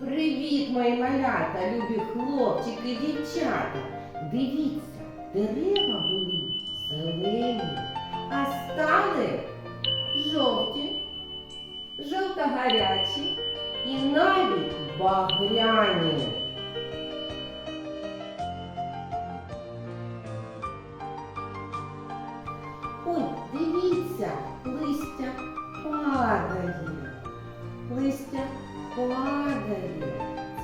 Привіт, мої малята, любі хлопчики дівчата. Дивіться, дерева були зелені, а стали жовті, жовто-гарячі і навіть багряні. Ой, дивіться, листя падає. Листя падає.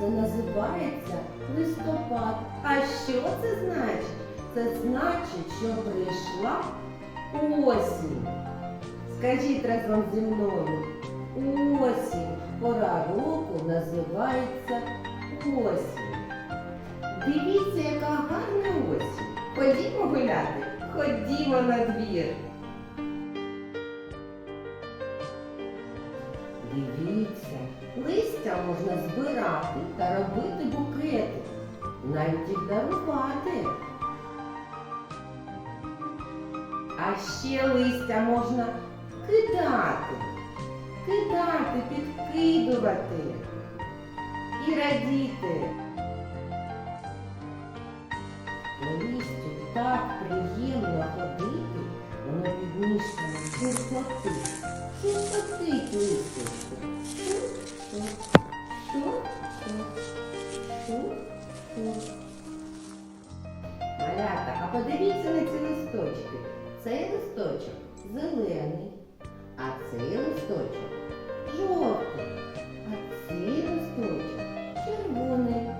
Це називається листопад. А що це значить? Це значить, що прийшла осінь. Скажіть разом зі мною. Осінь. Пора року називається осінь. Дивіться, яка гарна осінь. Ходімо гуляти, ходімо на двір. Дивіться, листя можна збирати та робити букети, навіть їх дарувати. А ще листя можна кидати, кидати, підкидувати і радіти. По листю так приємно ходити, воно під ніжками шурхотить. Шурхотить Малята, а подивіться на ці листочки. Цей листочок зелений, а цей листочок жовтий, а цей листочок червоний.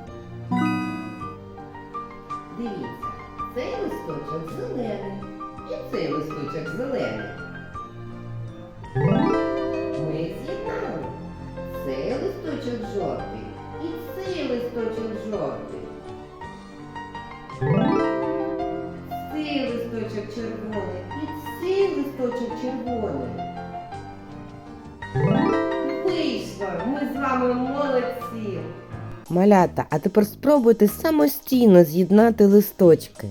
Дивіться, цей листочок зелений і цей листочок зелений. Листочок жовтий. Цей листочок червоний і цей листочок червоний. Вийшло! Ми з вами молодці! Малята, а тепер спробуйте самостійно з'єднати листочки.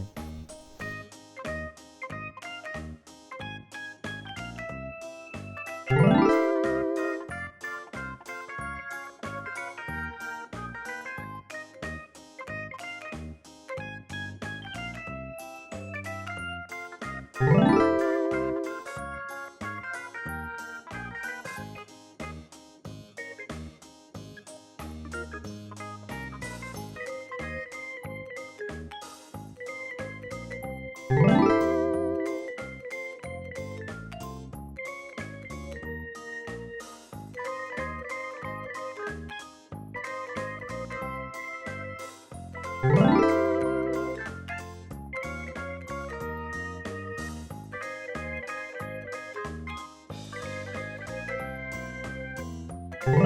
Малята,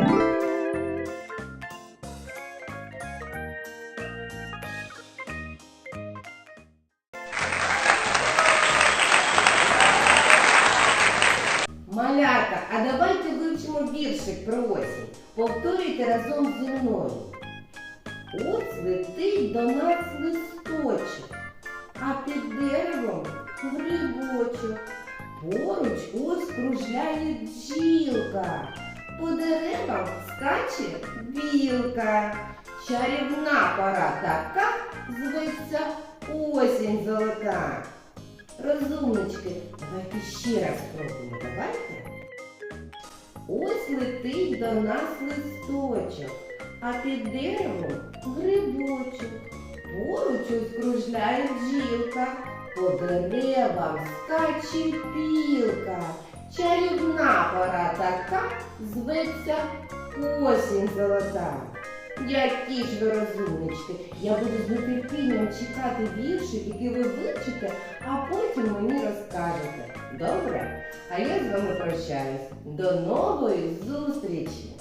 а давайте вивчимо віршик про осінь. Повторюйте разом зі мною. Ось летить до нас листочок, а під деревом грибочок. Поруч ось кружляє бджілка. По деревам скаче білка. Чарівна пора така зветься осінь золота. Розумнички, давайте ще раз спробуємо. Давайте. Ось летить до нас листочок, а під деревом грибочок. Поруч ось кружляє бджілка, по деревам скаче пілка. Чарівна пора така зветься осінь золота. Які ж ви розумнички, я буду з нетерпінням чекати віршик, який ви вивчите, а потім мені розкажете. Добре? А я з вами прощаюсь. До нової зустрічі!